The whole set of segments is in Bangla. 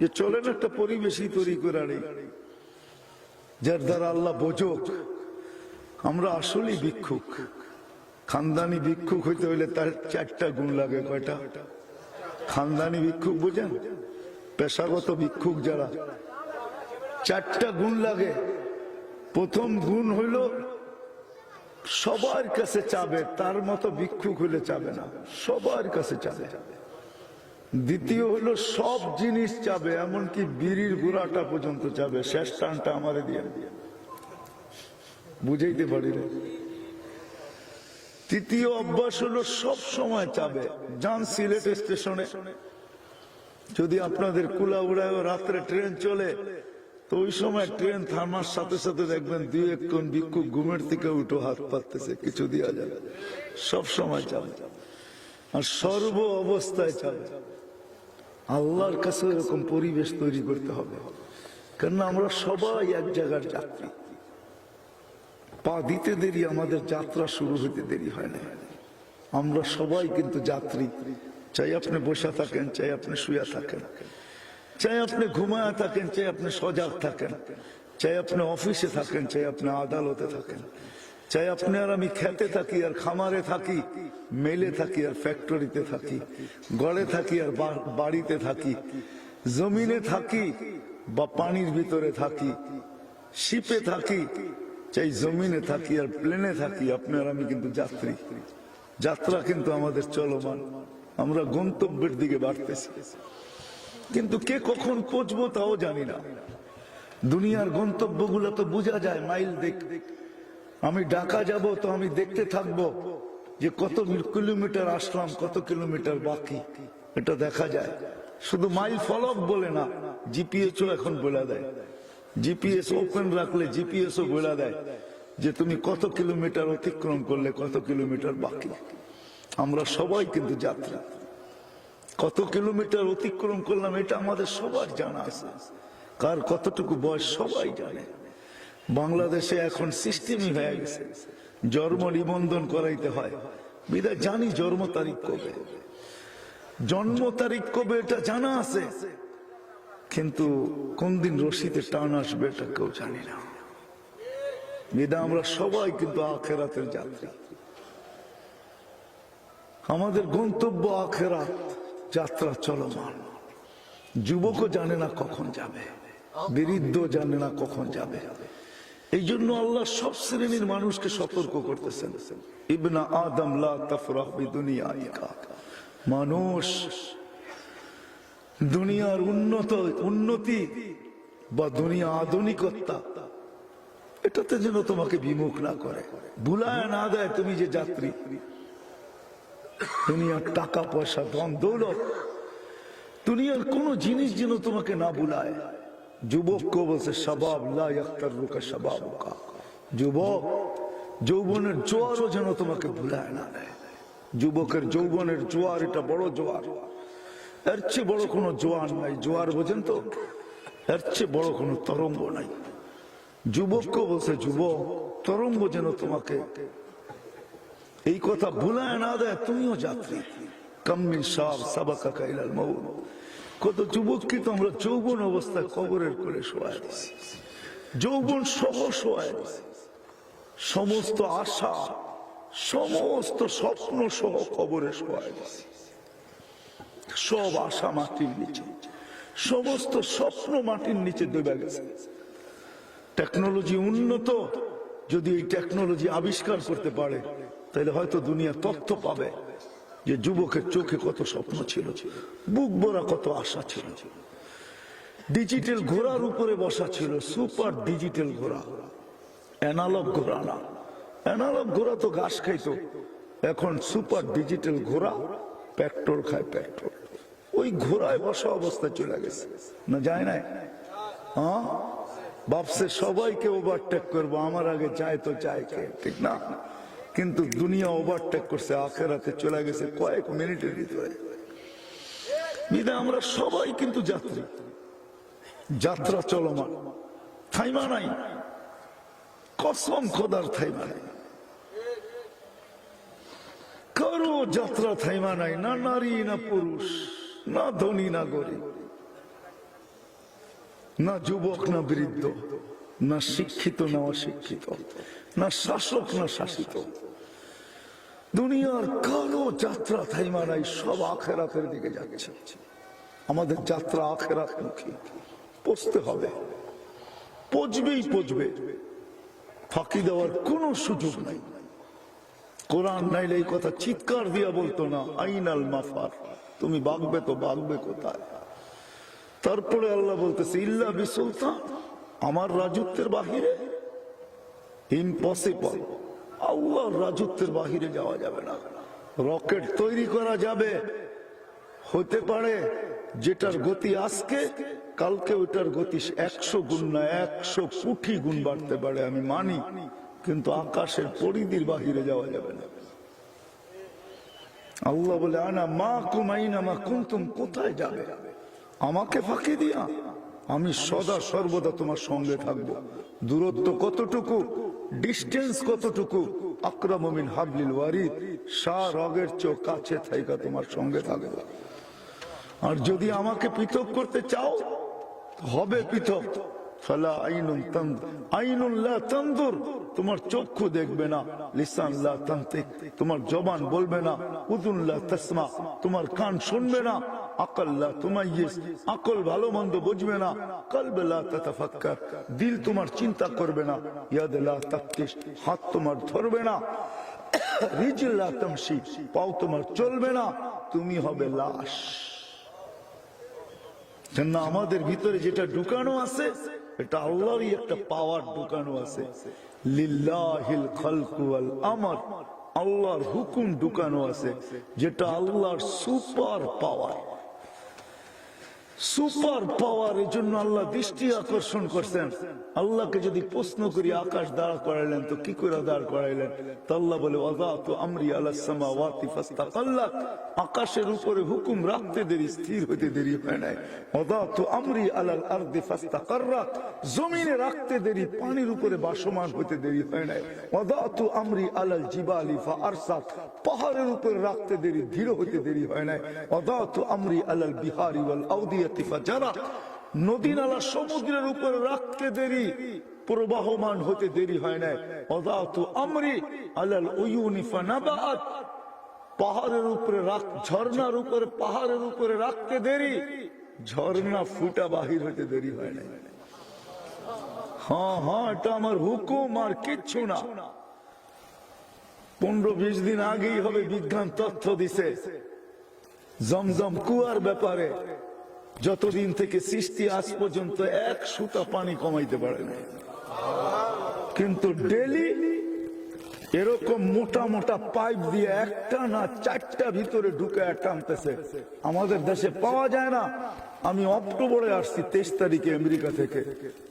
যে চলেন একটা পরিবেশই তৈরি করে আনি, যার দ্বারা আল্লাহ বোঝক। আমরা আসলেই ভিক্ষুক। খানদানি ভিক্ষুক হইতে হইলে তার চারটা গুণ লাগে, কয়টা? খানদানি ভিক্ষুক বোঝেন? পেশাগত ভিক্ষুক যারা। চারটা গুণ লাগে। প্রথম গুণ হইল সবার কাছে চাবে, তার মতো ভিক্ষুক হইলে চাবে না। সবার কাছে চাবে। দ্বিতীয় হলো সব জিনিস চাবে, এমনকি বিড়ির গুড়াটা পর্যন্ত চাবে। শেষ টানটা আমারে দিয়ে বুঝাইতে পারি তৃতীয় অভ্যাস হলো সব সময় চাবে। যান সিলেট স্টেশনে। যদি আপনাদের কুলা উড়ায় রাত্রে ট্রেন চলে, তো ওই সময় ট্রেন থামার সাথে সাথে দেখবেন দুই এক কোন ভিক্ষুক ঘুমের থেকে উঠো হাত পাততেছে, কিছু দেওয়া যাবে সব সময় চাবে। আর সর্ব অবস্থায় চাবে। আল্লাহর কাছে এরকম পরিবেশ তৈরি করতে হবে। কেননা আমরা সবাই এক জায়গার যাত্রী। পা দিতে দেরি, আমাদের যাত্রা শুরু হতে দেরি হয় না। আমরা সবাই কিন্তু যাত্রী। চাই আপনি বসে থাকেন, চাই আপনি শুয়ে থাকেন। চাই আপনি ঘুমায় থাকেন, চাই আপনি সজাগ থাকেন। চাই আপনি অফিসে থাকেন, চাই আপনি আদালতে থাকেন। চাই আপনি আর আমি খেতে থাকি আর খামারে থাকি, মেলে থাকি আর ফ্যাক্টরিতে থাকি, গড়ে থাকি আর বাড়িতে থাকি, জমিনে থাকি বা পানির ভিতরে থাকি, শিপে থাকি, চাই জমিনে থাকি আর প্লেনে থাকি আপনি আর আমি কিন্তু যাত্রী। যাত্রা কিন্তু আমাদের চলমান, আমরা গন্তব্যের দিকে বাড়তেছি। কিন্তু কে কখন পৌঁছবো তাও জানি না। দুনিয়ার গন্তব্যগুলো তো বোঝা যায়, মাইল দেখ দেখ আমি ঢাকা যাব, তো আমি দেখতে থাকব যে কত কিলোমিটার আসলাম কত কিলোমিটার বাকি। এটা দেখা যায়। শুধু মাইল ফলক বলে না, জিপিএসও এখন বলে দেয়। জিপিএস ওপেন রাখলে জিপিএসও বলে দেয় যে তুমি কত কিলোমিটার অতিক্রম করলে, কত কিলোমিটার বাকি। আমরা সবাই কিন্তু যাত্রা। কত কিলোমিটার অতিক্রম করলাম, এটা আমাদের সবার জানা আছে। কার কতটুকু বয়স, সবাই জানে। বাংলাদেশে এখন সিস্টেমই হয়ে গেছে। জন্ম নিবন্ধন করাইতে হয়। বিদায় জানি জন্ম তারিখ কবে। জন্ম তারিখ কবে এটা জানা আছে। কিন্তু কোন দিন রশিতে টান আসবে এটা কেউ জানি না। বিদা, আমরা সবাই কিন্তু আখেরাতের যাত্রী। আমাদের গন্তব্য আখেরাত, যাত্রা চলমান। যুবকও জানে না কখন যাবে। বৃদ্ধ জানে না কখন যাবে। এই জন্য আল্লাহ সব শ্রেণির মানুষকে সতর্ক করতেছেন। ইবনা আদম মানুষ দুনিয়ার উন্নত, উন্নতি বা দুনিয়া আধুনিকতা, এটাতে যেন তোমাকে বিমুখ না করে। ভুলায় না দেয় তুমি যে যাত্রী। দুনিয়ার টাকা পয়সা ধন দৌলত দুনিয়ার কোন জিনিস যেন তোমাকে না বুলায় যুবককে বলছে সবাব লাকা সবাব যুবক, যৌবনের জোয়ারও যেন তোমাকে ভুলায় না যুবকের যৌবনের জোয়ার, এটা বড় জোয়ার। এর চেয়ে বড় কোনো জোয়ার নাই। জোয়ার বোঝেন তো? এর চেয়ে বড় কোনো তরঙ্গ নাই। যুবককে বলছে, যুবক, তরঙ্গ যেন তোমাকে এই কথা ভুলায় না দেয়। তুমিও যাত্রী। কাম্মিন সব সাবাকা কাইলাল মৌ কত যুবককে তো আমরা যৌবন অবস্থায় কবরের করে শোয়ায় দিছি। যৌবন সহ দিছি। সমস্ত আশা, সমস্ত স্বপ্ন সহ কবরে দিছি। সব আশা মাটির নিচে, সমস্ত স্বপ্ন মাটির নিচে দেবে গেছে। টেকনোলজি উন্নত, যদি এই টেকনোলজি আবিষ্কার করতে পারে, তাহলে হয়তো দুনিয়া তথ্য পাবে। যে যুবকের চোখে কত স্বপ্ন ছিল, বুক ভরা কত আশা ছিল। ডিজিটাল ঘোড়ার উপরে বসা ছিল সুপার ডিজিটাল ঘোড়া। অ্যানালগ ঘোড়া না। অ্যানালগ ঘোড়া তো ঘাস খাইতো। এখন সুপার ডিজিটাল ঘোড়া পেট্রোল খায় পেট্রোল ওই ঘোড়ায় বসা অবস্থায় চলে গেছে। না যায় না হ্যাঁ? ভাবছে সবাইকে ওভারটেক করব, আমার আগে যায় তো যায় কে, ঠিক না? কিন্তু দুনিয়া ওভারটেক করছে, আখেরাতে চলে গেছে কয়েক মিনিটের ভিতরে। আমরা সবাই কিন্তু যাত্রী। যাত্রা চলমান। থাইমা নাই। কসম খোদার থাইমা নাই। কারও যাত্রা থাইমা নাই, না নারী, না পুরুষ, না ধনী, না গরিব, না যুবক, না বৃদ্ধ, না শিক্ষিত, না অশিক্ষিত, না শাসক, না শাসিত। দুনিয়ার কারও যাত্রা থাইমা নাই, সব আখেরাতের দিকে যাচ্ছে। আমাদের যাত্রা আখেরাত মুখী পচতে হবে। পচবেই পচবে ফাঁকি দেওয়ার কোনো সুযোগ নাই। কোরআন নাইলে এই কথা চিৎকার দিয়া বলতো না, আইনাল মাফার। তুমি বাগবে তো বাগবে কোথায়? তারপরে আল্লাহ বলতেছে, ইল্লা বিসুলতান। আমার রাজত্বের বাহিরে? ইম্পসিবল আল্লাহর রাজত্বের বাহিরে যাওয়া যাবে না। রকেট তৈরি করা যাবে। হতে পারে যেটার গতি আজকে, কালকে ওটার গতি একশো গুণ না একশো কোটি গুণ বাড়তে পারে, আমি মানি। কিন্তু আকাশের পরিধির বাহিরে যাওয়া যাবে না। আল্লাহ বলে, আনা মা কুমাইনা মা কুন্তুম, কোথায় যাবে? আমাকে ফাঁকি দিয়া। আমি সদা সর্বদা তোমার সঙ্গে থাকব। দূরত্ব কতটুকু? ডিস্টেন্স কতটুকু? আক্রমিন হাবলিল ওয়ারিদ শাহ রগের চোখ কাছে থাইকা তোমার সঙ্গে থাকবে। আর যদি আমাকে পৃথক করতে চাও, হবে পৃথক। ফালা আইনুন আইনুন লা তানদুর তোমার চক্ষু দেখবে না, লিসান লা তান্তিক তোমার জবান বলবে না, উদুন লা তাসমা। তোমার কান শুনবে না, আকল লা তুমাইয়িস আকল ভালো মন্দ বুঝবে না, কলব লা তাতাফাক্কার। দিল তোমার চিন্তা করবে না, ইয়াদ লা তাফতিশ। হাত তোমার ধরবে না, রিজল লা তামশি। পাও তোমার চলবে না, তুমি হবে লাশ। কেননা আমাদের ভিতরে যেটা ঢুকানো আছে এটা আল্লাহরই একটা পাওয়ার ঢুকানো আছে। লিল্লাহিল খালকু ওয়াল আমর। আল্লাহর হুকুম ঢুকানো আছে, যেটা আল্লাহর সুপার পাওয়ার। সুপার পাওয়ার এর জন্য আল্লাহ দৃষ্টি আকর্ষণ করছেন। আল্লাহকে যদি প্রশ্ন করি, আকাশ দাঁড় করাইলেন তো কি করে দাঁড় করাইলেন? তো আল্লাহ বলে, ওয়াদাতু আমরি ফাস্তাকাল্লাত। আকাশের উপরে হুকুম রাখতে দেরি, স্থির হতে দেরি হয় নাই। ওয়াদাতু আমরি আলাল আরদি ফাস্তাকাররাত। জমিনে রাখতে দেরি, পানির উপরে বাসমান হতে দেরি হয় নাই। ওয়াদাতু আমরি আলাল জিবালি ফাআরসাত পাহাড়ের উপরে রাখতে দেরি, ধীর হতে দেরি হয় নাই। ওয়াদাতু আমরি আলাল বিহারি ওয়াল আউদিয়াতি ফাজারাত নদী নালা সমুদ্রের উপরে রাখতে দেরি, প্রবাহমান হতে দেরি হয় না আমরি আলাল পাহাড়ের উপরে রাখ, ঝর্ণার উপরে, পাহাড়ের উপরে রাখতে দেরি, ঝর্ণা ফুটা বাহির হতে দেরি হয় না হ্যাঁ হ্যাঁ এটা আমার হুকুম আর কিচ্ছু না। পনেরো বিশ দিন আগেই হবে বিজ্ঞান তথ্য দিছে। জমজম কুয়ার ব্যাপারে যতদিন থেকে সৃষ্টি আজ পর্যন্ত এক সুতা পানি কমাইতে পারে না কিন্তু ডেলি এরকম মোটা মোটা পাইপ দিয়ে একটা না চারটা ভিতরে ঢুকে টানতেছে আমাদের দেশে পাওয়া যায় না। আমি অক্টোবরে আসছি তেইশ তারিখে আমেরিকা থেকে।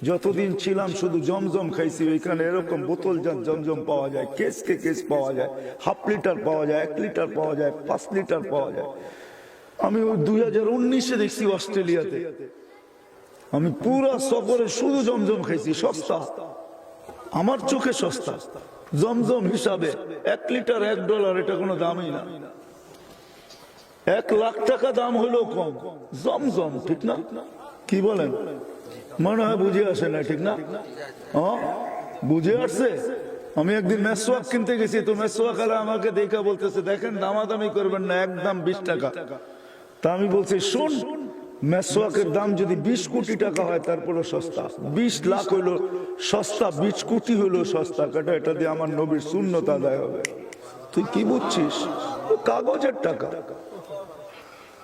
যতদিন ছিলাম শুধু জমজম খাইছি, ওইখানে এরকম বোতল জাত জমজম পাওয়া যায় কেস কে কেস পাওয়া যায়, হাফ লিটার পাওয়া যায়, এক লিটার পাওয়া যায়, পাঁচ লিটার পাওয়া যায়। আমি ওই দুই হাজার উনিশে দেখছি অস্ট্রেলিয়াতে। আমি পুরা সফরে শুধু জমজম খাইছি, সস্তা। আমার চোখে সস্তা। জমজম হিসাবে এক লিটার এক ডলার, এটা কোনো দামই না। এক লাখ টাকা দাম হলো কম। জমজম, ঠিক না? কি বলেন? মনে হয় বুঝে আসে না, ঠিক না? বুঝে আসছে? আমি একদিন মেসোয়াক কিনতে গেছি, তো মেসোয়াক আলা আমাকে দেখা বলতেছে, দেখেন, দামাদামি করবেন না, একদম বিশ টাকা। তা আমি বলছি, শোন, মেসোয়াকের দাম যদি বিশ কোটি টাকা হয় তারপরে সস্তা। বিশ লাখ হইল সস্তা, বিশ কোটি হইল সস্তা। কাটা এটা দিয়ে আমার নবীর শূন্যতা আদায় হবে। তুই কি বুঝছিস? কাগজের টাকা।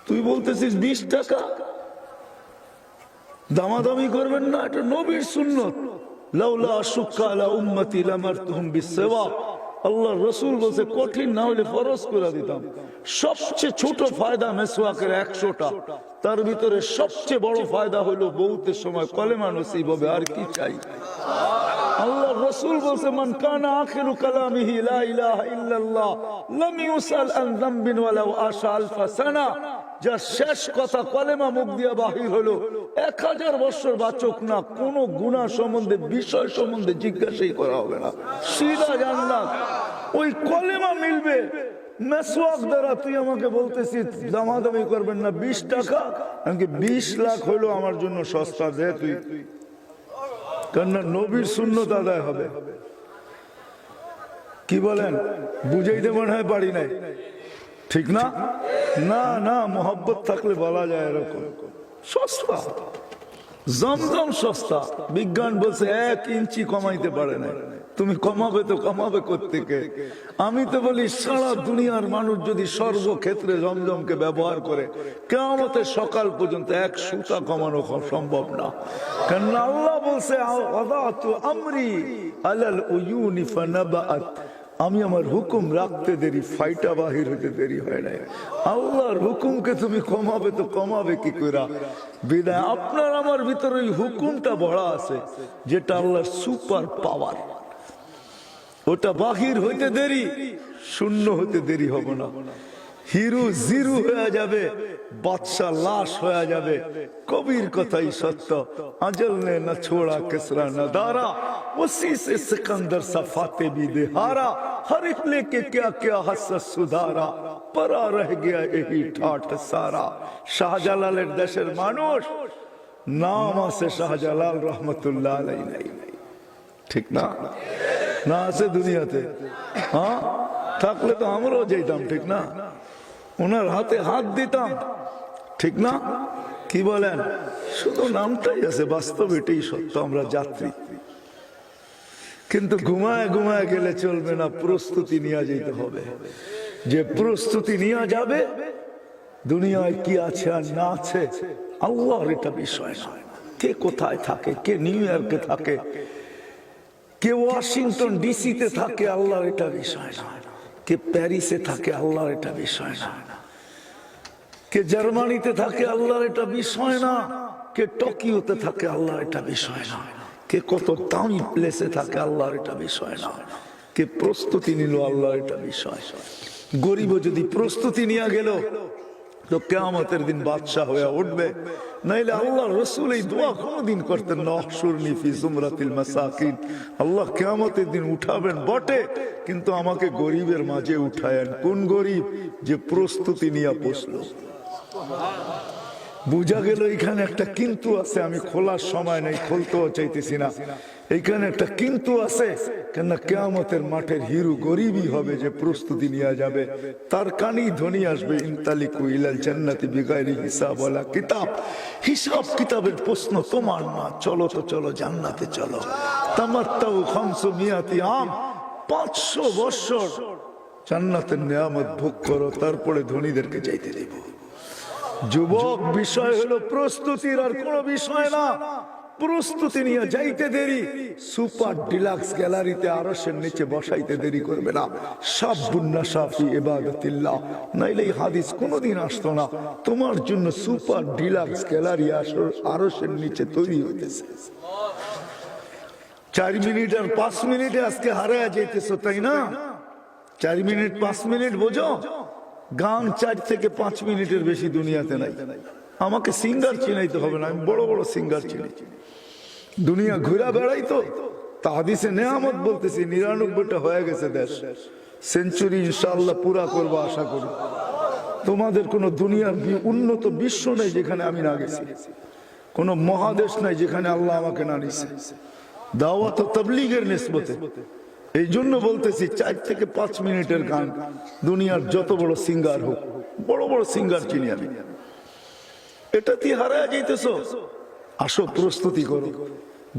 তুই বলতেছিস বিশ টাকা? দামাদামি করবেন না, এটা নবীর সুন্নত। লাউলা আশুক্কা আলা উম্মতি লামারতুহুম বিসসওয়া আল্লাহ রসুল বলছে, কঠিন না হলে ফরজ করে দিতাম। সবচেয়ে ছোট ফায়দা মেসওয়াকের একশোটা। তার ভিতরে সবচেয়ে বড় ফায়দা হলো বহুতের সময় কলেমা নসিব হবে, আর কি চাই? আল্লাহ রসুল বলছে, মান কানা আখিরু কালামিহি লা ইলাহা ইল্লাল্লাহ, লাম ইউসাল আন যামবিন ওয়ালাউ আশা আলফা সানা। যার শেষ কথা কলেমা মুখ দিয়া বাহির হলো। এক হাজার বছর বাচক না, কোন গুণা সম্বন্ধে, বিষয় সম্বন্ধে জিজ্ঞাসাই করা হবে না। সিধা জান্নাত। ওই কলেমা মিলবে। মেসওয়াক দ্বারা তুই আমাকে বলতেছিস দামাদামি করবেন না, বিশ টাকা? আমাকে বিশ লাখ হইল আমার জন্য সস্তা দে তুই? কেননা নবীর শূন্যতা আদায় হবে। কি বলেন? বুঝাইতে মনে হয় পারি নাই। ঠিক না? না না, মোহব্বত থাকলে বলা যায় এরকম। সস্তা। জমজম সস্তা। বিজ্ঞান বলছে এক ইঞ্চি কমাইতে পারে না তুমি কমাবে তো কমাবে কোথেকে আমি তো বলি, সারা দুনিয়ার মানুষ যদি সর্বক্ষেত্রে জমজমকে ব্যবহার করে কেমতের সকাল পর্যন্ত এক সুতা কমানো সম্ভব না। কেন আল্লাহ বলছে আমরি আলাল আমি আমার হুকুম রাখতে দেরি, ফাইটা বাহির হতে দেরি হয় না আল্লাহর হুকুমকে তুমি কমাবে তো কমাবে কি করে বিদায়, আপনার আমার ভিতরে ওই হুকুমটা বড় আছে, যেটা আল্লাহর সুপার পাওয়ার। ওটা বাহির হইতে দেরি শূন্য হতে দেরি হবে না হিরু জিরু হয়ে যাবে বাদশাহ লাশ হয়ে যাবে কবির কথাই সত্য আজল ने न छोड़ा किसरा न दारा उसी से सिकंदर सा फाते भी दे हारा हर एक लेके क्या क्या हसस सुधारा परा रह गया यही ठाठ सारा শাহজালালের দেশের মানুষ নাম আছে শাহজালাল রহমতুল্লাহ আলাই নাই ঠিক না না আছে দুনিয়াতে। হ্যাঁ থাকলে তো আমরাও যেতাম, ঠিক না? ওনার হাতে হাত দিতাম। ঠিক না? কি বলেন? শুধু নামটাই আছে, বাস্তব এটাই সত্য, আমরা যাত্রী। কিন্তু ঘুমায় ঘুমায় গেলে চলবে না, প্রস্তুতি নিয়ে যেতে হবে। যে প্রস্তুতি নিয়ে যাবে, দুনিয়ায় কি আছে আর না আছে, আল্লাহর এটা বিষয় নয়। কে কোথায় থাকে, কে নিউ ইয়র্কে থাকে কে ওয়াশিংটন ডিসিতে থাকে, আল্লাহর এটা বিষয় না। কে প্যারিসে থাকে, আল্লাহর এটা বিষয় না। কে জার্মানিতে থাকে, আল্লাহর এটা বিষয় না। কে টোকিওতে থাকে, আল্লাহর এটা বিষয় না। কে কত দামি প্লেসে থাকে, আল্লাহর এটা বিষয় না। কে প্রস্তুতি নিল, আল্লাহর এটা বিষয়। গরিব যদি প্রস্তুতি নিয়ে গেল, তো কেয়ামতের দিন বাদশাহ হয়ে উঠবে। নাইলে আল্লাহ রসুল এই দোয়া কোনদিন করতেন না। অহসুরনি ফি জুমরাতিল আল্লাহ কেয়ামতের দিন উঠাবেন বটে, কিন্তু আমাকে গরিবের মাঝে উঠায়েন। কোন গরিব? যে প্রস্তুতি নিয়ে বসল। বুঝা গেল এখানে একটা কিন্তু আছে, আমি খোলার সময় নেই, খুলতেও চাইতেছি না। এইখানে একটা কিন্তু আছে কেন কেয়ামতের মাঠের হিরু গরিবই হবে যে প্রস্তুতি নিয়ে যাবে। তার কানি ধ্বনি আসবে, ইনতালিকু ইলাল জান্নাতি বিগাইরি হিসাব ওয়ালা কিতাব। হিসাব কিতাবের প্রশ্ন তোমার না, চলো তো চলো, জান্নাতে চলো। তামাত্তাউ খামসু মিয়াতি আম, পাঁচশো বৎসর জান্নাতের নিয়ামত ভোগ করো, তারপরে ধনীদেরকে যাইতে দেব। যুবক, বিষয় হলো প্রস্তুতির আর কোনো বিষয় না। প্রস্তুতি নিয়ে যাইতে দেরি। সুপার ডিলাক্স গ্যালারিতে আরসের নিচে বসাইতে দেরি করবে না। সব বুন্না সাফি এবাদতিল্লাহ নাইলে এই হাদিস কোনোদিন আসতো না। তোমার জন্য সুপার ডিলাক্স গ্যালারি আরসের নিচে তৈরি হইতেছে। চার মিনিট আর পাঁচ মিনিটে আজকে হারায় যাইতেছো, তাই না? চার মিনিট, পাঁচ মিনিট বোঝো? গান চার থেকে পাঁচ মিনিটের বেশি দুনিয়াতে নাই। আমাকে সিঙ্গার চিনাইতে হবে না, আমি বড় বড় সিঙ্গার চিনি। দুনিয়া ঘুরা বেড়াই তো, তা হাদিসে নেয়ামত বলতেছি, নিরানব্বইটা হয়ে গেছে দেশ। সেঞ্চুরি ইনশাল্লাহ পুরা করব আশা করি। তোমাদের কোন দুনিয়ার উন্নত বিশ্ব নেই যেখানে আমি না গেছি। কোন মহাদেশ নাই যেখানে আল্লাহ আমাকে না নিছে। দাওয়াত তবলিগের নিসবতে। এই জন্য বলতেছি, চার থেকে পাঁচ মিনিটের গান দুনিয়ার যত বড় সিঙ্গার হোক, বড় বড় সিঙ্গার চিনি আমি। এটা তুই হারায় যাইতেছ? আসো, প্রস্তুতি করো।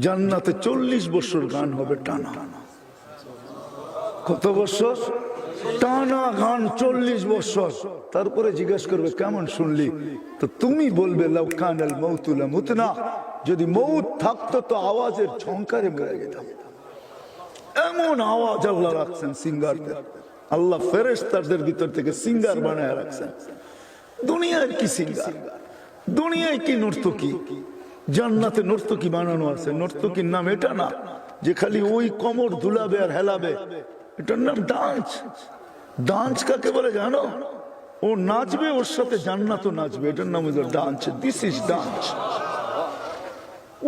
জান্নাতে চল্লিশ বছর গান হবে টানা। কত বছর? টানা গান চল্লিশ বছর। তারপরে জিজ্ঞেস করবে, কেমন শুনলি? তো তুমি বলবে মুতনা যদি মৌত থাকতো, তো আওয়াজের ঝঙ্কারে মরে যেতাম। এমন আওয়াজ আল্লাহ রাখছেন সিঙ্গারদের। আল্লাহ ফেরেস্তারদের ভিতর থেকে সিঙ্গার বানায় রাখছেন। দুনিয়ার কি সিঙ্গার? দুনিয়ায় কি নর্তকী? জান্নাতে নর্তকী বানানো আছে। নর্তকীর নাম এটা না যে খালি ওই কমর ধুলাবে আর হেলাবে। এটার নাম ডান্স। ডান্স কাকে বলে জানো? ও নাচবে, ওর সাথে জান্নাতও নাচবে। এটার নাম হলো ডান্স। দিস ইজ ডান্স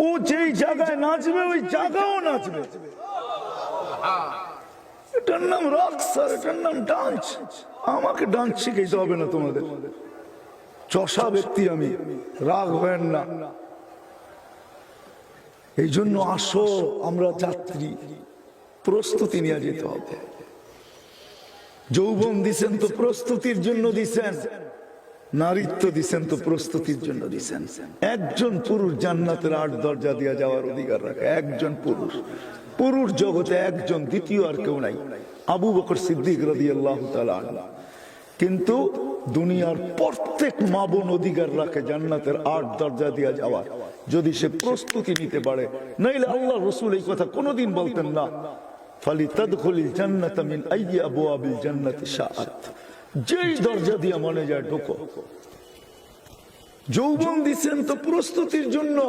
ও যেই জায়গায় নাচবে, ওই জায়গাও নাচবে। এটার নাম রক স্যার এটার নাম ডান্স আমাকে ডান্স শিখাইতে হবে না তোমাদের। চষা ব্যক্তি আমি, রাগ হবেন না। এই জন্য আসো, আমরা যাত্রী। প্রস্তুতি নিয়ে যেতে হবে। যৌবন দিছেন তো প্রস্তুতির জন্য দিছেন। নারীত্ব দিছেন তো প্রস্তুতির জন্য দিছেন। একজন পুরুষ জান্নাতের আট দরজা দিয়ে যাওয়ার অধিকার রাখে। একজন পুরুষ। পুরুষ জগতে একজন দ্বিতীয় আর কেউ নাই। আবু বকর সিদ্দিক রাদি আল্লাহ কিন্তু দুনিয়ার প্রত্যেক মা বোন অধিকার রাখে জান্নাতের আট দরজা দিয়ে যাওয়ার। যদি সে প্রস্তুতি নিতে পারে, নাইলে আল্লাহ রসুল এই কথা কোনোদিন বলতেন না। ফালি তদখলিল জান্নাত মিন আইয়ি আবওয়াবিল জান্নাতি শাআত। যেই দরজা দিয়ে মনে যায় ঢোকো। যৌবন দিছেন তো প্রস্তুতির জন্য।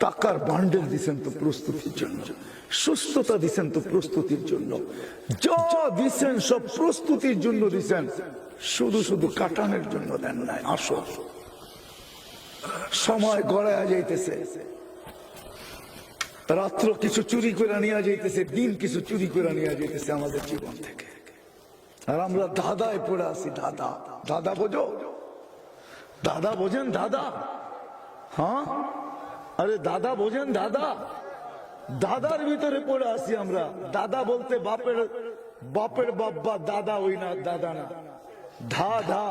টাকার বান্ডেল দিছেন তো প্রস্তুতির জন্য, সুস্থতা দিছেন তো প্রস্তুতির জন্য। যা দিছেন সব প্রস্তুতির জন্য দিছেন, শুধু শুধু কাটানোর জন্য দেন নাই, আসো। সময় গড়ায় যাইতেছে। রাত্র কিছু চুরি করে নিয়ে যাইতেছে, দিন কিছু চুরি করে নিয়ে যাইতেছে আমাদের জীবন থেকে। আর আমরা দাদায় পড়ে আছি, দাদা। দাদা বোঝো? দাদা বোঝেন দাদা? হ্যাঁ? আরে দাদা বোঝেন, দাদা। দাদার ভিতরে পড়ে আছি আমরা। দাদা বলতে বাপের বাপের বাব্বা দাদা ওই না, দাদা না। ধা ধা।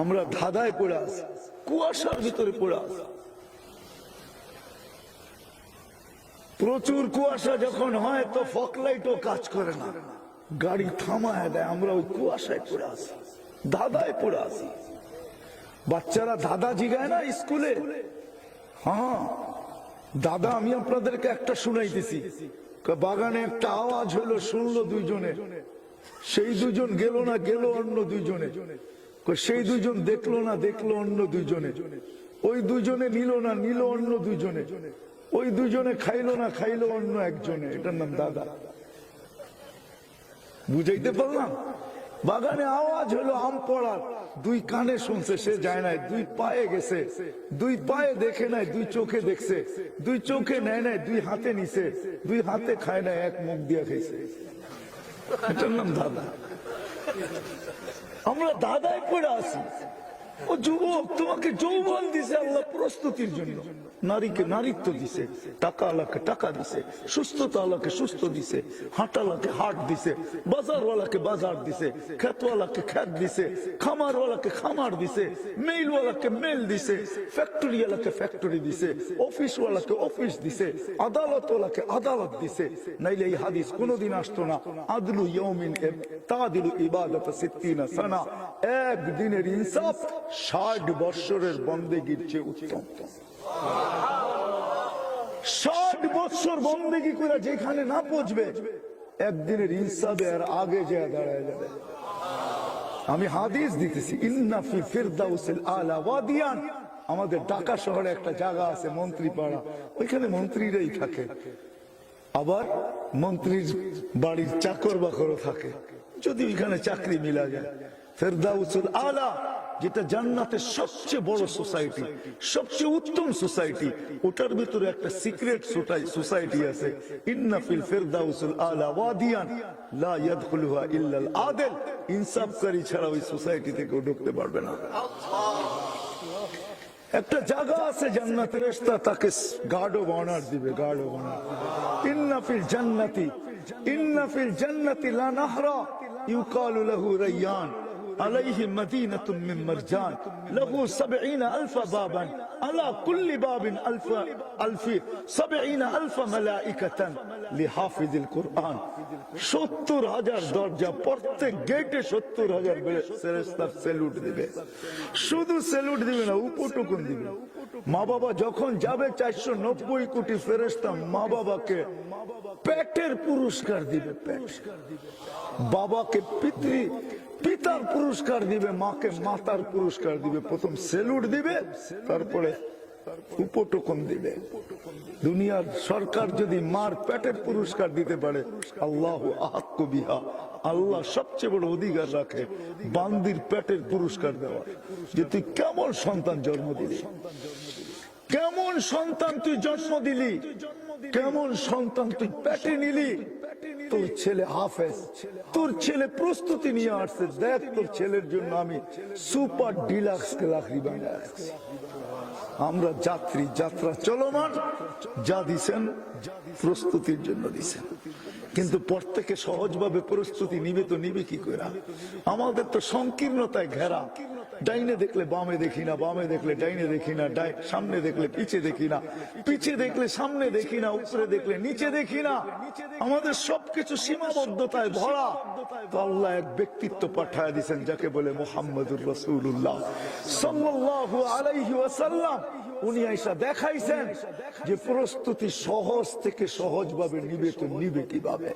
আমরা ধাঁধায় পড়ে আছি। কুয়াশার ভিতরে পড়ে আছি। প্রচুর কুয়াশা যখন হয় তো ফকলাইটও কাজ করে না। গাড়ি থামায় দেয় আমরা ওই কুয়াশায় পড়ে আসি দাদায় পড়ে আসি বাচ্চারা দাদা জিগায় না স্কুলে? হ্যাঁ দাদা, আমি আপনাদেরকে একটা শুনাইতেছি। বাগানে একটা আওয়াজ হলো শুনলো দুইজনে। সেই দুজন গেল না, গেল অন্য দুইজনে। সেই দুজন দেখল না, দেখল অন্য দুইজনে। ওই দুজনে নিল না, নিল অন্য দুইজনে। ওই দুজনে খাইলো না, খাইলো অন্য একজনে। এটার নাম দাদা। বুঝাইতে পারলাম? বাগানে আওয়াজ হলো আম পড়ার। দুই কানে শুনছে, সে যায় নাই। দুই পায়ে গেছে। দুই পায়ে দেখে নাই, দুই চোখে দেখছে। দুই চোখে নেয় নাই, দুই হাতে নিছে। দুই হাতে খায় নাই, এক মুখ দিয়ে খাইছে এটার নাম দাদা। আমরা দাদায় পড়ে আসি ও যুবক, তোমাকে যৌবন দিছে আল্লাহ প্রস্তুতির জন্য। নারীকে নারীত্ব দিছে, টাকা আলাকে টাকা দিছে, সুস্থতা আলাকে সুস্থ দিছে হাঁটালাকে হাট দিছে, বাজারওয়ালাকে বাজার দিছে, খেতওয়ালাকে খেত দিছে, খামারওয়ালাকে খামার দিছে মেইলওয়ালাকে মেল দিছে, ফ্যাক্টরিওয়ালাকে ফ্যাক্টরি দিছে, অফিসওয়ালাকে অফিস দিছে, আদালতওয়ালাকে আদালত দিছে। নাইলে এই হাদিস কোনোদিন আসতো না। আদলু ইয়মিন তাদিলু ইবাদত সিদ্দিনা সানা। এক দিনের ইনসাফ ষাট বৎসরের বন্দেগীর চেয়ে উত্তম। ষাট বৎসর বন্দেগী করে যেখানে না পৌঁছবে, একদিনের ইনসাফে আর আগে যে দাঁড়ায় যাবে। আমি হাদিস দিতেছি ইন্নাফি ফিরদাউসিল আলা ওয়াদিয়ান। আমাদের ঢাকা শহরে একটা জায়গা আছে মন্ত্রী পাড়া ওইখানে মন্ত্রীরাই থাকে। আবার মন্ত্রীর বাড়ির চাকর বাকরও থাকে। যদি ওইখানে চাকরি মিলা যায়, ফেরদাউসুল আলা যেটা জান্নাতের সবচেয়ে বড় সোসাইটি সবচেয়ে উত্তম সোসাইটি ওটার ভিতরে একটা সিক্রেট সোসাইটি আছে। ইন্নাফিল ফেরদাউসুল আলা ওয়াদিয়ান, লা ইয়াদখুলুহা ইল্লাল আদেল। ইনসাফকারী ছাড়া ওই সোসাইটিতে কেউ ঢুকতে পারবে না। একটা জায়গা আছে জান্নাতের রাস্তা তাকে গার্ডও বানার দিবে গার্ডও বানার ইন্নাফিল জান্নাতি ইন্নাফিল জান্নাতি লা নাহরা, ইউকালু লাহু রাইয়ান। عليه مدينة من مرجان له سبعين ألف بابا على كل باب ألف ألف سبعين ألف ملائكة لحافظ القرآن সত্তর হাজার দরজা প্রত্যেক গেটে সত্তর হাজার ফেরেস্তার সেলুট দিবে শুধু সেলুট দিবে না উপটুকুন দিবে মা বাবা যখন যাবে চারশো নব্বই কোটি ফেরেস্তা মা বাবাকে পেটের পুরস্কার দিবে পেট বাবাকে পিতৃ পিতার পুরস্কার দিবে, মাকে মাতার পুরস্কার দিবে, প্রথম সেলুট দিবে, তারপরে উপটকন দিবে। দুনিয়ার সরকার যদি মার পেটের পুরস্কার দিতে পারে, আল্লাহ আহাক্য বিহা। আল্লাহ সবচেয়ে বড় অধিকার রাখে বান্দির পেটের পুরস্কার দেওয়া যে তুই কেমন সন্তান জন্ম দিলি? কেমন সন্তান তুই জন্ম দিলি? কেমন সন্তান তুই পেটে নিলি? তোর ছেলে হাফেজ। তোর ছেলে প্রস্তুতি নিয়ে আসছে। দেখ তোর ছেলের জন্য আমি সুপার ডিলাক্স রাখছি। আমরা যাত্রী, যাত্রা চলমান। যা দিছেন, প্রস্তুতির জন্য দিছেন। কিন্তু প্রত্যেকে সহজভাবে প্রস্তুতি নিবে তো নিবে কি করে আমাদের তো সংকীর্ণতায় ঘেরা। ডাইনে দেখলে বামে দেখি না, বামে দেখলে ডাইনে দেখি না সামনে দেখলে পিছে দেখি না, পিছে দেখলে সামনে দেখি না, উপরে দেখলে নিচে দেখি না। আমাদের সবকিছু সীমাবদ্ধতায় ভরা। আল্লাহ এক ব্যক্তিত্ব পাঠায় দিয়েছেন, যাকে বলে মোহাম্মদুর রসুল্লাহ সাল্লাল্লাহু আলাইহি ওয়াসাল্লাম, উনি আইসা দেখাইছেন যে প্রস্তুতি সহজ থেকে সহজভাবে নিবে তো নিবে কীভাবে?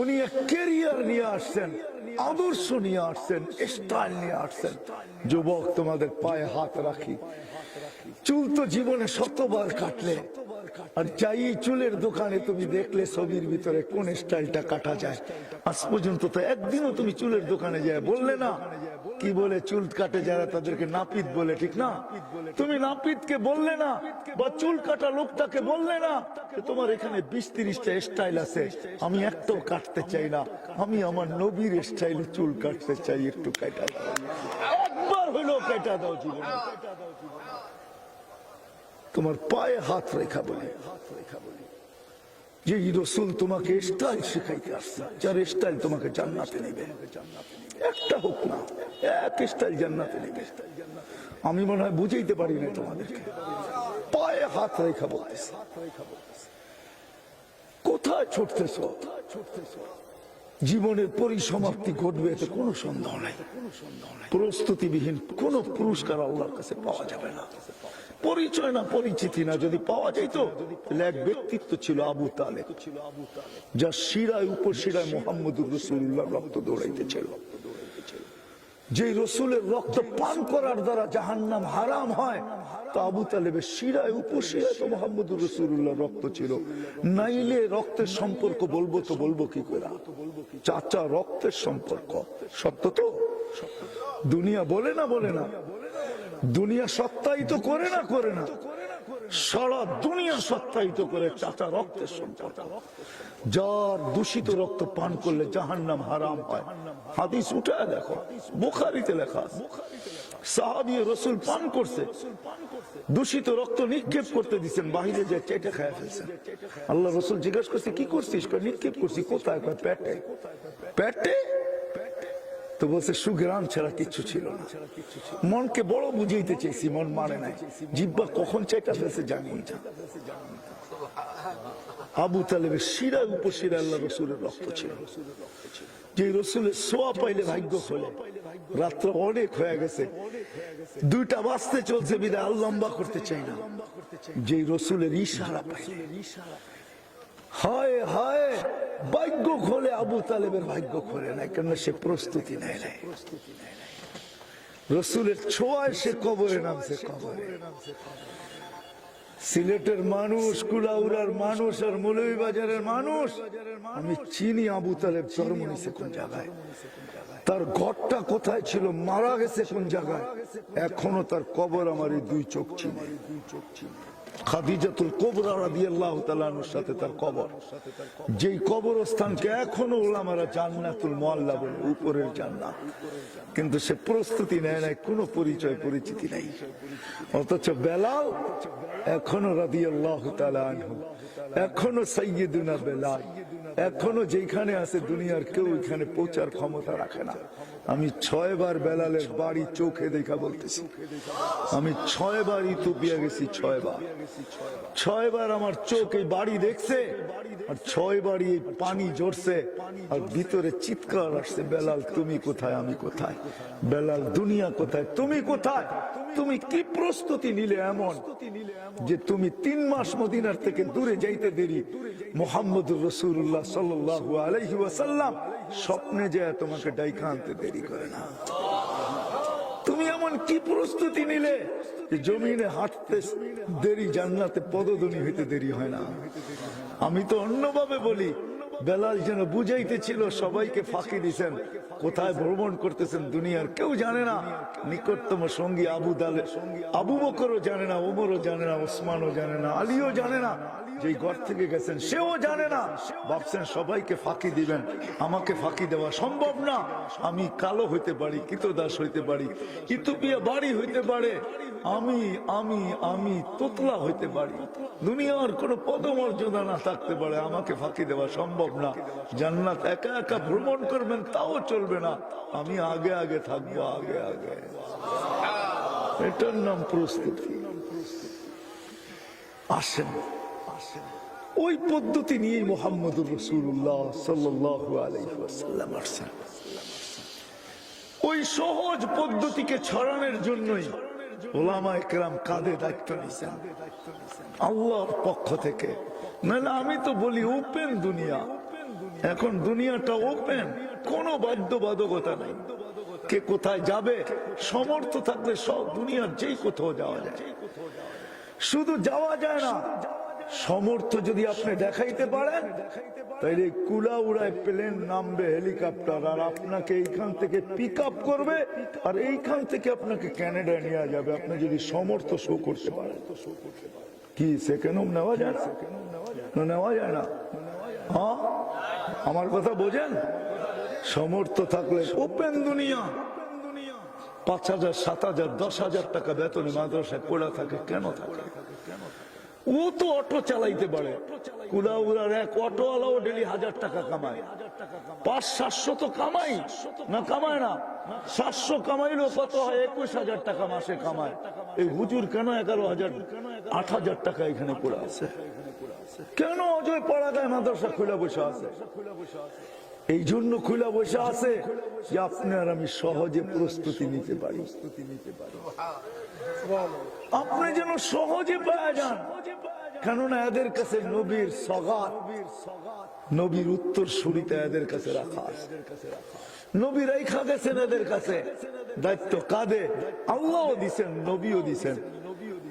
উনি এক কেরিয়ার নিয়ে আসছেন, আদর্শ নিয়ে আসছেন স্টাইল নিয়ে আসছেন। যুবক, তোমাদের পায়ে হাত রাখি। চুল তো জীবনে শতবার কাটলে আর যাই চুলের দোকানে তুমি দেখলে ছবির ভিতরে কোন স্টাইলটা কাটা যায়। আজ পর্যন্ত তো একদিনও তুমি চুলের দোকানে যায় বললে না। কি বলে চুল কাটে যারা তাদেরকে নাপিত বলে, ঠিক না? তুমি নাপিতকে বললে না বা চুল কাটা লোকটাকে বললে না তোমার এখানে বিশ তিরিশটা স্টাইল আছে, আমি একটাও কাটতে চাই না। আমি আমার নবীর স্টাইলে চুল কাটতে চাই, একটু কাটা দাও। একবার হইলেও কাটা দাও জীবনে। তোমার পায়ে হাত রেখা বলে। যে রসুল তোমাকে স্টাইল শিখাইতে আসছে, যার স্টাইল তোমাকে জান্নাতে নেবে। একটা হোক না, এক স্টাইল জান্নাতে নেবে। আমি মনে হয় বুঝাইতে পারি না তোমাদেরকে। পায়ে হাত রেখা বলতেছে। কোথায় ছুটতেছ? জীবনের পরিসমাপ্তি ঘটবে এতে কোনো সন্দেহ নাই। প্রস্তুতিবিহীন কোন পুরস্কার আল্লাহর কাছে পাওয়া যাবে না। পরিচয় না পরিচিতি না যদি পাওয়া তাহলে এক ব্যক্তিত্ব ছিল আবু তালে যা শিরায় উপশিরায় মোহাম্মদুর রসুল্লাহ রক্ত দৌড়াইতেছিল। যে রসুলের রক্ত পান করার দ্বারা জাহান্নাম হারাম হয়, তো আবু তালেবের শিরায় উপশিরায় তো মোহাম্মদুর রসুল্লাহ রক্ত ছিল। নাইলে রক্তের সম্পর্ক বলব তো বলব কি করে? চাচা, রক্তের সম্পর্ক, সত্য তো? দুনিয়া বলে না বলে না। দুনিয়া সত্যায়িত করে না করে না। সারা দুনিয়া সত্যায়িত করে চাচা রক্তের সম্পর্ক যার দূষিত রক্ত পান করলে জাহান্নাম হারাম হয়। হাদিস উঠে দেখো, বুখারিতে লেখা। সাহাবী রসুল পান করছে, দূষিত রক্ত নিক্ষেপ করতে দিচ্ছেন বাহিরে যে চেটে খায় ফেলছেন আল্লাহ রসুল জিজ্ঞেস করছে, কি করছিস? নিক্ষেপ করছি, কোথায়? পেটে। পেটে? তো বলছে, সুগ্রাম ছাড়া কিচ্ছু ছিল না। মনকে বড় বুঝাইতে চেয়েছি মন মানে নাই। জিব্বা কখন চাইটা ফেলছে জানি না। আবু তালেবের শিরায় উপশিরা আল্লাহ রসুলের রক্ত ছিল। যে রসুলের সোয়া পাইলে ভাগ্য খোলে। রাত্র অনেক হয়ে গেছে। দুইটা বাঁচতে চলছে, বিদায়, আর লম্বা করতে চাই না। যে রসুলের ইশারা পাইলে। হায় হায়, ভাগ্য খোলে আবু তালেবের ভাগ্য খোলে না কেন সে প্রস্তুতি নেয় নাই। রসুলের ছোঁয়ায় সে কবরে নামছে, কবরে। সিলেটের মানুষ, কুলাউড়ার মানুষ আর মৌলভীবাজারের মানুষ, আমি চিনি আবু তালেব জন্ম নিছে কোন জায়গায়। তার ঘরটা কোথায় ছিল, মারা গেছে কোন জায়গায়? এখনও তার কবর আমার এই দুই চোখ চিনে। খাদিজাতুল সাথে তার কবর। যেই এখনও জান্নাতুল বলে, উপরের কিন্তু সে প্রস্তুতি নেয় নাই, কোনো পরিচয়, পরিচিতি নাই। অথচ বেলাল এখনও রাদিয়াল্লাহু তাআলা আনহু। এখনও সাইয়্যিদুনা বেলাল। এখনও যেখানে আছে দুনিয়ার কেউ এখানে পৌঁছার ক্ষমতা রাখে না। আমি ছয়বার বেলালের বাড়ি চোখে দেখা বলতেছি। আমি ছয়বার ইথোপিয়া গেছি, ছয়বার। ছয়বার আমার চোখ এই বাড়ি দেখছে আর ছয় বাড়ি এই পানি জড়ছে আর ভিতরে চিৎকার আসছে, বেলাল, তুমি কোথায়? আমি কোথায়? বেলাল, দুনিয়া কোথায়? তুমি কোথায়? তুমি কি প্রস্তুতি নিলে এমন যে তুমি তিন মাস মদিনার থেকে দূরে যাইতে দেরি? মোহাম্মদুর রসুল্লাহ সাল্লাল্লাহু আলাইহি ওয়াসাল্লাম স্বপ্নে যে তোমাকে ডাইকা আনতে দেরি করে না। তুমি এমন কি প্রস্তুতি নিলে জমিনে হাঁটতে দেরি, জান্নাতে পদধ্বনি হইতে দেরি হয় না? আমি তো অন্যভাবে বলি বেলাল যেন বুঝাইতেছিল সবাইকে ফাঁকি দিছেন। কোথায় ভ্রমণ করতেছেন দুনিয়ার কেউ জানে না। নিকটতম সঙ্গী আবু দালে আবু বকরও জানে না ওমরও জানে না ওসমানও জানে না, আলীও জানে না। যে ঘর থেকে গেছেন, সেও জানে না। ভাবছেন সবাইকে ফাঁকি দিবেন। আমাকে ফাঁকি দেওয়া সম্ভব না। আমি কালো হইতে পারি, কিতদাস হইতে পারি ইথোপিয়া বাড়ি হইতে পারে। আমি আমি আমি তোতলা হইতে পারি। দুনিয়ার কোন পদমর্যাদা না থাকতে পারে। আমাকে ফাঁকি দেওয়া সম্ভব না। জান্নাত একা একা ভ্রমণ করবেন, তাও চলবে না। আমি আগে আগে থাকব, আগে আগে। এটার নাম প্রস্তুতি। আসেন। ওই পদ্ধতি নিয়ে মোহাম্মদুর রসুল্লাহ আলাইহি আসছেন। ওই সহজ পদ্ধতিকে ছড়ানোর জন্যই ওলামা একরাম কাঁধে দায়িত্ব নিছেন আল্লাহর পক্ষ থেকে। নাহলে আমি তো বলি, ওপেন দুনিয়া। এখন দুনিয়াটা ওপেন কোনো বাধ্যবাধকতা নাই। কে কোথায় যাবে, সমর্থ থাকলে সব দুনিয়ার যেই কোথাও যাওয়া যায়। শুধু যাওয়া যায় না, সমর্থ যদি আপনি দেখাইতে পারেন, তাইলে কুলা উড়ায় প্লেন নামবে হেলিকপ্টার আর আপনাকে এইখান থেকে পিক আপ করবে, আর এইখান থেকে আপনাকে ক্যানাডায় নিয়ে যাবে। আপনি যদি সমর্থ শো করতে পারেন। কি সেকেন্ড হোম নেওয়া যায় না, নেওয়া যায় না। আমার কথা বোঝেন? সমর্থ থাকলে ওপেন দুনিয়া। পাঁচ হাজার সাত হাজার দশ হাজার টাকা বেতনে মাদ্রাসায় পড়া থাকে কেন থাকে? ও তো অটো চালাইতে পারে। কুলাউড়ার এক অটোওয়ালাও ডেলি হাজার টাকা কামায়। পাঁচ সাতশো তো কামাই না কামায় না? সাতশো কামাইলেও কত হয়? একুশ হাজার টাকা মাসে কামায়। এই হুজুর কেন এগারো হাজার আট হাজার টাকা এখানে পড়ে আছে? কেন অজয় পড়া দেয় মাদ্রাসা খুলে বসে আছে? এই জন্য খুলে বসে আছে যে আপনি আর আমি সহজে প্রস্তুতি নিতে পারি। আপনি যেন সহজে পাওয়া যান। কেননা এদের কাছে নবীর সগাত, নবীর উত্তর সুরিতে এদের কাছে রাখা নবী রেখা গেছেন এদের কাছে। দায়িত্ব কাঁদে আল্লাহও দিছেন, নবীও দিছেন।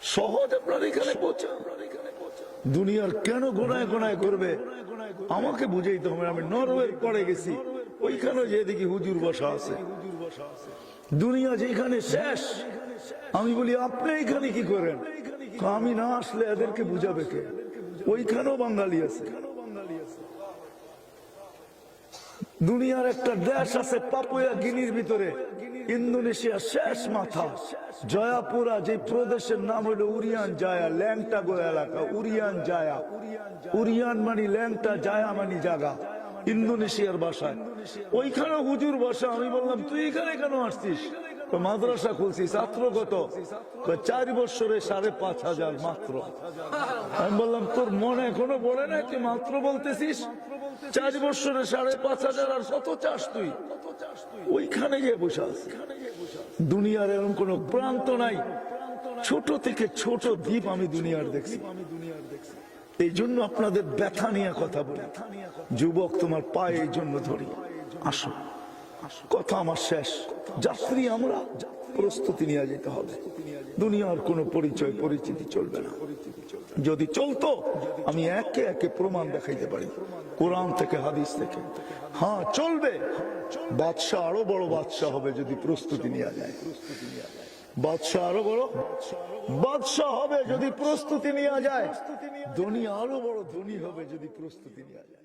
সহজ আপনার এখানে পৌঁছা। দুনিয়ার কেন গোনায় গোনায় করবে? আমাকে বুঝাইতে হবে, আমি নরওয়ের পরে গেছি। ওইখানে যে দেখি হুজুর বসা আছে। দুনিয়া যেখানে শেষ, আমি বলি, আপনি এখানে কি করেন? আমি না আসলে এদেরকে বুঝাবে কে? ওইখানেও বাঙালি আছে। দুনিয়ার একটা দেশ আছে পাপুয়া গিনির ভিতরে। ইন্দোনেশিয়া শেষ মাথা। জয়াপুরা, যে প্রদেশের নাম হলো উরিয়ান জায়া ল্যাংটাগো এলাকা, উরিয়ান জায়া। উরিয়ান মানে ল্যাংটা, জায়া মানে জায়গা ইন্দোনেশিয়ার ভাষায় ওইখানে হুজুর বসা, আমি বললাম, তুই এখানে কেন আসছিস? মাদ্রাসা খুলছি ছাত্র কত চার বছরে সাড়ে পাঁচ হাজার মাত্র। আমি বললাম, তোর মনে এখনও বলে না তুই মাত্র বলতেছিস? চার বছরে সাড়ে পাঁচ হাজার আর কত চাস তুই। ওইখানে গিয়ে বসে আছি দুনিয়ার এরকম কোন প্রান্ত নাই। ছোট থেকে ছোট দ্বীপ আমি দুনিয়ার দেখছি। এই জন্য আপনাদের ব্যথা নিয়ে কথা বলি। যুবক তোমার পায়ে এই জন্য ধরি। আসো। কথা আমার শেষ। যাত্রী আমরা। প্রস্তুতি নিয়ে যেতে হবে। দুনিয়ার কোনো পরিচয়, পরিচিতি চলবে না। যদি চলতো, আমি একে একে প্রমাণ দেখাইতে পারি। কোরআন থেকে, হাদিস থেকে। হ্যাঁ চলবে। বাদশাহ আরও বড় বাদশাহ হবে যদি প্রস্তুতি নেওয়া যায়। বাদশাহ আরও বড় বাদশাহ হবে যদি প্রস্তুতি নেওয়া যায়। ধনী আরও বড় ধনী হবে যদি প্রস্তুতি নেওয়া যায়।